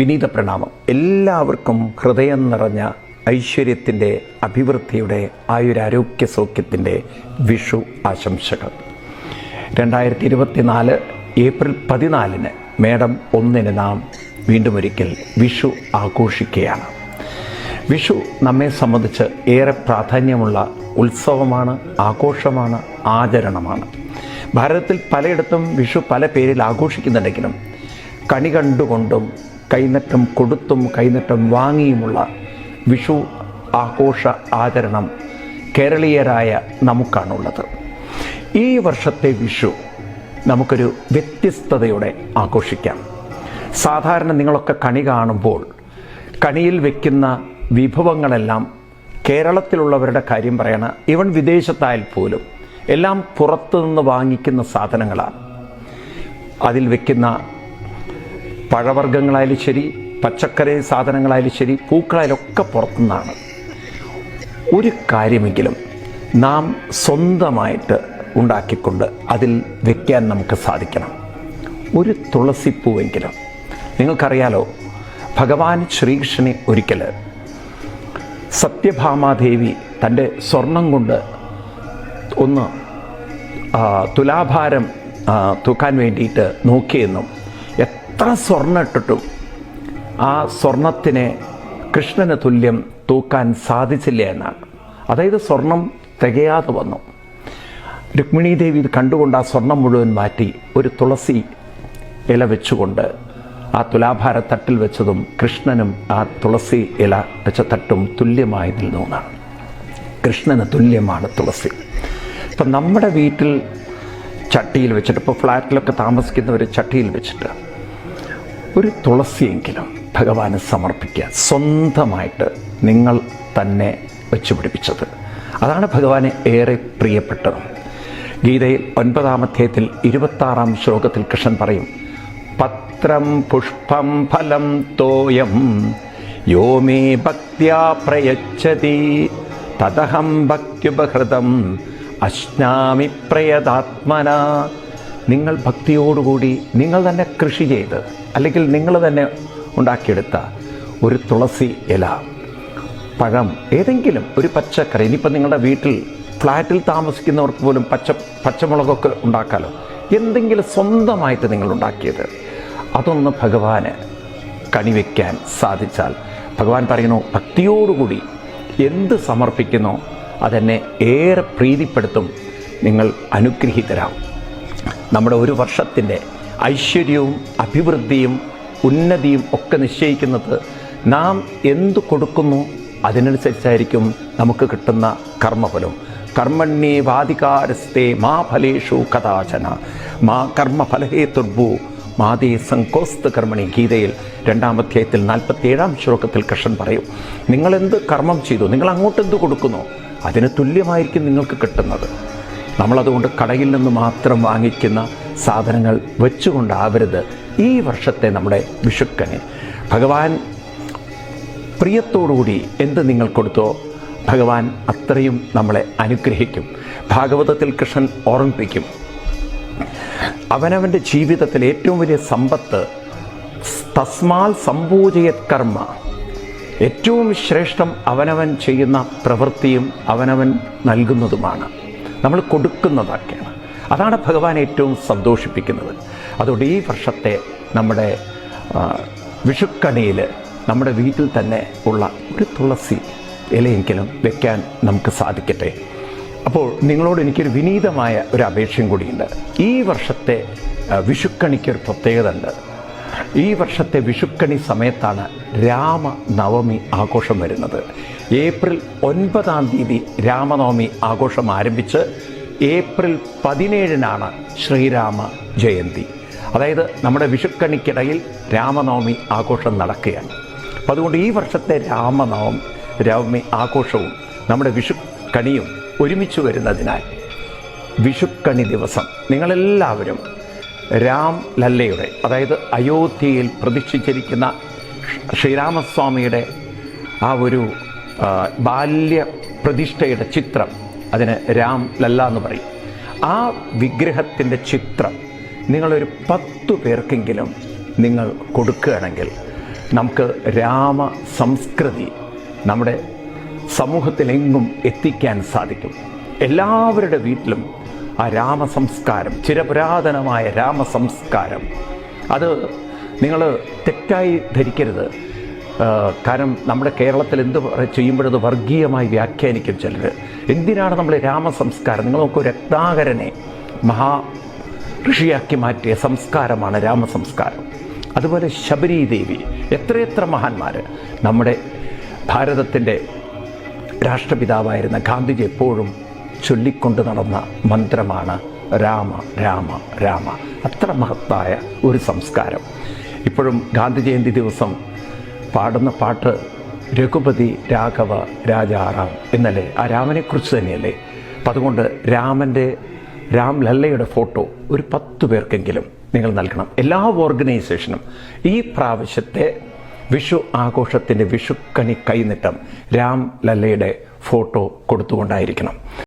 വിനീത പ്രണാമം. എല്ലാവർക്കും ഹൃദയം നിറഞ്ഞ ഐശ്വര്യത്തിന്റെ അഭിവൃദ്ധിയുടെ ആയുരാരോഗ്യ സൗഖ്യത്തിന്റെ വിഷു ആശംസകൾ. രണ്ടായിരത്തി ഇരുപത്തിനാല് ഏപ്രിൽ പതിനാലിന് മേഡം ഒന്നിന് നാം വീണ്ടും ഒരിക്കൽ വിഷു ആഘോഷിക്കുകയാണ്. വിഷു നമ്മെ സംബന്ധിച്ച് ഏറെ പ്രാധാന്യമുള്ള ഉത്സവമാണ് ആഘോഷമാണ് ആചരണമാണ്. ഭാരതത്തിൽ പലയിടത്തും വിഷു പല പേരിൽ ആഘോഷിക്കുന്നുണ്ടെങ്കിലും കണി കണ്ടുകൊണ്ടും കൈനറ്റം കൊടുത്തും കൈനറ്റം വാങ്ങിയുമുള്ള വിഷു ആഘോഷ ആചരണം കേരളീയരായ നമുക്കാണുള്ളത്. ഈ വർഷത്തെ വിഷു നമുക്കൊരു വ്യത്യസ്തതയോടെ ആഘോഷിക്കാം. സാധാരണ നിങ്ങളൊക്കെ കണി കാണുമ്പോൾ കണിയിൽ വയ്ക്കുന്ന വിഭവങ്ങളെല്ലാം കേരളത്തിലുള്ളവരുടെ കാര്യം പറയണ. ഇവൻ വിദേശത്തായാൽ പോലും എല്ലാം പുറത്തു നിന്ന് വാങ്ങിക്കുന്ന സാധനങ്ങളാണ്. അതിൽ വെക്കുന്ന പഴവർഗങ്ങളായാലും ശരി പച്ചക്കറി സാധനങ്ങളായാലും ശരി പൂക്കളായാലും ഒക്കെ പുറത്തുനിന്നാണ്. ഒരു കാര്യമെങ്കിലും നാം സ്വന്തമായിട്ട് ഉണ്ടാക്കിക്കൊണ്ട് അതിൽ വെക്കാൻ നമുക്ക് സാധിക്കണം. ഒരു തുളസിപ്പൂവെങ്കിലും. നിങ്ങൾക്കറിയാലോ ഭഗവാൻ ശ്രീകൃഷ്ണനെ ഒരിക്കൽ സത്യഭാമാദേവി തന്റെ സ്വർണം കൊണ്ട് ഒന്ന് തുലാഭാരം തൂക്കാൻ വേണ്ടിയിട്ട് നോക്കിയെന്നും എത്ര സ്വർണം ഇട്ടിട്ടും ആ സ്വർണത്തിനെ കൃഷ്ണന് തുല്യം തൂക്കാൻ സാധിച്ചില്ല എന്നാണ്. അതായത് സ്വർണം തികയാതെ വന്നു. രുക്മിണി ദേവി ഇത് കണ്ടുകൊണ്ട് ആ സ്വർണം മുഴുവൻ മാറ്റി ഒരു തുളസി ഇല വെച്ചുകൊണ്ട് ആ തുലാഭാര തട്ടിൽ വെച്ചതും കൃഷ്ണനും ആ തുളസി ഇല വെച്ച തട്ടും തുല്യമായി നിന്നു എന്നാണ്. കൃഷ്ണന് തുല്യമാണ് തുളസി. ഇപ്പം നമ്മുടെ വീട്ടിൽ ചട്ടിയിൽ വെച്ചിട്ട് ഇപ്പോൾ ഫ്ലാറ്റിലൊക്കെ താമസിക്കുന്നവർ ചട്ടിയിൽ വെച്ചിട്ട് ഒരു തുളസിയെങ്കിലും ഭഗവാന് സമർപ്പിക്കുക സ്വന്തമായിട്ട് നിങ്ങൾ തന്നെ വെച്ചു പിടിപ്പിച്ചത്. അതാണ് ഭഗവാന് ഏറെ പ്രിയപ്പെട്ടത്. ഗീതയിൽ ഒൻപതാം അധ്യായത്തിൽ ഇരുപത്താറാം ശ്ലോകത്തിൽ കൃഷ്ണൻ പറയും പത്രം പുഷ്പം ഫലം തോയം യോ മേ ഭക്ത്യാ പ്രയച്ഛതി തദഹം ഭക്തിയുപഹൃതം അശ്നാമി പ്രയതാത്മന നിങ്ങൾ ഭക്തിയോടുകൂടി നിങ്ങൾ തന്നെ കൃഷി ചെയ്ത് അല്ലെങ്കിൽ നിങ്ങൾ തന്നെ ഉണ്ടാക്കിയെടുത്ത ഒരു തുളസി ഇല പഴം ഏതെങ്കിലും ഒരു പച്ചക്കറി. ഇനിയിപ്പോൾ നിങ്ങളുടെ വീട്ടിൽ ഫ്ലാറ്റിൽ താമസിക്കുന്നവർക്ക് പോലും പച്ച പച്ചമുളകൊക്കെ ഉണ്ടാക്കാലോ? എന്തെങ്കിലും സ്വന്തമായിട്ട് നിങ്ങൾ ഉണ്ടാക്കിയത്. അതൊന്ന് ഭഗവാന് കണിവെക്കാൻ സാധിച്ചാൽ ഭഗവാൻ പറയുന്നു ഭക്തിയോടുകൂടി എന്ത് സമർപ്പിക്കുന്നോ അതെന്നെ ഏറെ പ്രീതിപ്പെടുത്തും. നിങ്ങൾ അനുഗ്രഹീതരാകും നമ്മുടെ ഒരു വർഷത്തിന്റെ ഐശ്വര്യവും അഭിവൃദ്ധിയും ഉന്നതിയും ഒക്കെ നിശ്ചയിക്കുന്നത് നാം എന്തു കൊടുക്കുന്നു അതിനനുസരിച്ചായിരിക്കും നമുക്ക് കിട്ടുന്ന കർമ്മഫലം. കർമ്മണ്യേ വാധികാരസ്തേ മാ ഫലേഷു കഥാചന. മാ കർമ്മഫലഹേ തുർഭു. മാതേ സങ്കോസ്ത് കർമ്മണി. ഗീതയിൽ രണ്ടാം അധ്യായത്തിൽ നാൽപ്പത്തി ഏഴാം ശ്ലോകത്തിൽ കൃഷ്ണൻ പറയും നിങ്ങളെന്ത് കർമ്മം ചെയ്തു? നിങ്ങൾ അങ്ങോട്ട് എന്ത് കൊടുക്കുന്നു? അതിന് തുല്യമായിരിക്കും നിങ്ങൾക്ക് കിട്ടുന്നത്. നമ്മളതുകൊണ്ട് കടയിൽ നിന്ന് മാത്രം വാങ്ങിക്കുന്ന സാധനങ്ങൾ വെച്ചുകൊണ്ടാവരുത് ഈ വർഷത്തെ നമ്മുടെ വിഷുക്കന് ഭഗവാൻ പ്രിയത്തോടുകൂടി എന്ത് നിങ്ങൾ കൊടുത്തോ ഭഗവാൻ അത്രയും നമ്മളെ അനുഗ്രഹിക്കും. ഭാഗവതത്തിൽ കൃഷ്ണൻ ഓർമ്മിപ്പിക്കും. അവനവന്റെ ജീവിതത്തിൽ ഏറ്റവും വലിയ സമ്പത്ത് തസ്മാൽ സംപൂജയത് കർമ്മ. ഏറ്റവും ശ്രേഷ്ഠം അവനവൻ ചെയ്യുന്ന പ്രവൃത്തിയും അവനവൻ നൽകുന്നതുമാണ്. നമ്മൾ കൊടുക്കുന്നതൊക്കെയാണ്. അതാണ് ഭഗവാൻ ഏറ്റവും സന്തോഷിപ്പിക്കുന്നത്. അതുകൊണ്ട് ഈ വർഷത്തെ നമ്മുടെ വിഷുക്കണിയിൽ നമ്മുടെ വീട്ടിൽ തന്നെ ഉള്ള ഒരു തുളസി ഇലയെങ്കിലും വെക്കാൻ നമുക്ക് സാധിക്കട്ടെ. അപ്പോൾ നിങ്ങളോട് എനിക്കൊരു വിനീതമായ ഒരു അപേക്ഷയും കൂടിയുണ്ട്. ഈ വർഷത്തെ വിഷുക്കണിക്കൊരു പ്രത്യേകത ഉണ്ട്. ഈ വർഷത്തെ വിഷുക്കണി സമയത്താണ് രാമനവമി ആഘോഷം വരുന്നത്. ഏപ്രിൽ ഒൻപതാം തീയതി രാമനവമി ആഘോഷം ആരംഭിച്ച് ഏപ്രിൽ പതിനേഴിനാണ് ശ്രീരാമ ജയന്തി. അതായത് നമ്മുടെ വിഷുക്കണിക്കിടയിൽ രാമനവമി ആഘോഷം നടക്കുകയാണ്. അപ്പം അതുകൊണ്ട് ഈ വർഷത്തെ രാമനവമി രാമി ആഘോഷവും നമ്മുടെ വിഷുക്കണിയും ഒരുമിച്ച് വരുന്നതിനാൽ വിഷുക്കണി ദിവസം നിങ്ങളെല്ലാവരും രാം ലല്ലയുടെ അതായത് അയോധ്യയിൽ പ്രതിഷ്ഠിച്ചിരിക്കുന്ന ശ്രീരാമസ്വാമിയുടെ ആ ഒരു ബാല്യ പ്രതിഷ്ഠയുടെ ചിത്രം അതിന് രാം ലല്ല എന്ന് പറയും. ആ വിഗ്രഹത്തിന്റെ ചിത്രം നിങ്ങളൊരു പത്തു പേർക്കെങ്കിലും നിങ്ങൾ കൊടുക്കുകയാണെങ്കിൽ നമുക്ക് രാമ സംസ്കൃതി നമ്മുടെ സമൂഹത്തിലെങ്ങും എത്തിക്കാൻ സാധിക്കും. എല്ലാവരുടെ വീട്ടിലും ആ രാമസംസ്കാരം ചിരപുരാതനമായ രാമസംസ്കാരം. അത് നിങ്ങൾ തെറ്റായി ധരിക്കരുത്. കാരണം നമ്മുടെ കേരളത്തിൽ എന്ത് ചെയ്യുമ്പോഴത് വർഗീയമായി വ്യാഖ്യാനിക്കും ചിലർ. എന്തിനാണ് നമ്മൾ രാമസംസ്കാരം? നിങ്ങൾ നോക്കൂ രത്നാകരനെ മഹാ ഋഷിയാക്കി മാറ്റിയ സംസ്കാരമാണ് രാമസംസ്കാരം. അതുപോലെ ശബരി ദേവി എത്രയെത്ര മഹാന്മാർ. നമ്മുടെ ഭാരതത്തിന്റെ രാഷ്ട്രപിതാവായിരുന്ന ഗാന്ധിജി എപ്പോഴും ചൊല്ലിക്കൊണ്ട് നടന്ന മന്ത്രമാണ് രാമ രാമ രാമ. അത്ര മഹത്തായ ഒരു സംസ്കാരം. ഇപ്പോഴും ഗാന്ധി ജയന്തി ദിവസം പാടുന്ന പാട്ട് രഘുപതി രാഘവ രാജാറാം എന്നല്ലേ? ആ രാമനെക്കുറിച്ച് തന്നെയല്ലേ? അപ്പം അതുകൊണ്ട് രാമന്റെ രാം ലല്ലയുടെ ഫോട്ടോ ഒരു പത്ത് പേർക്കെങ്കിലും നിങ്ങൾ നൽകണം. എല്ലാ ഓർഗനൈസേഷനും ഈ പ്രാവശ്യത്തെ വിഷു ആഘോഷത്തിന്റെ വിഷുക്കണി കൈനിട്ടം രാം ലല്ലയുടെ ഫോട്ടോ കൊടുത്തുകൊണ്ടായിരിക്കണം.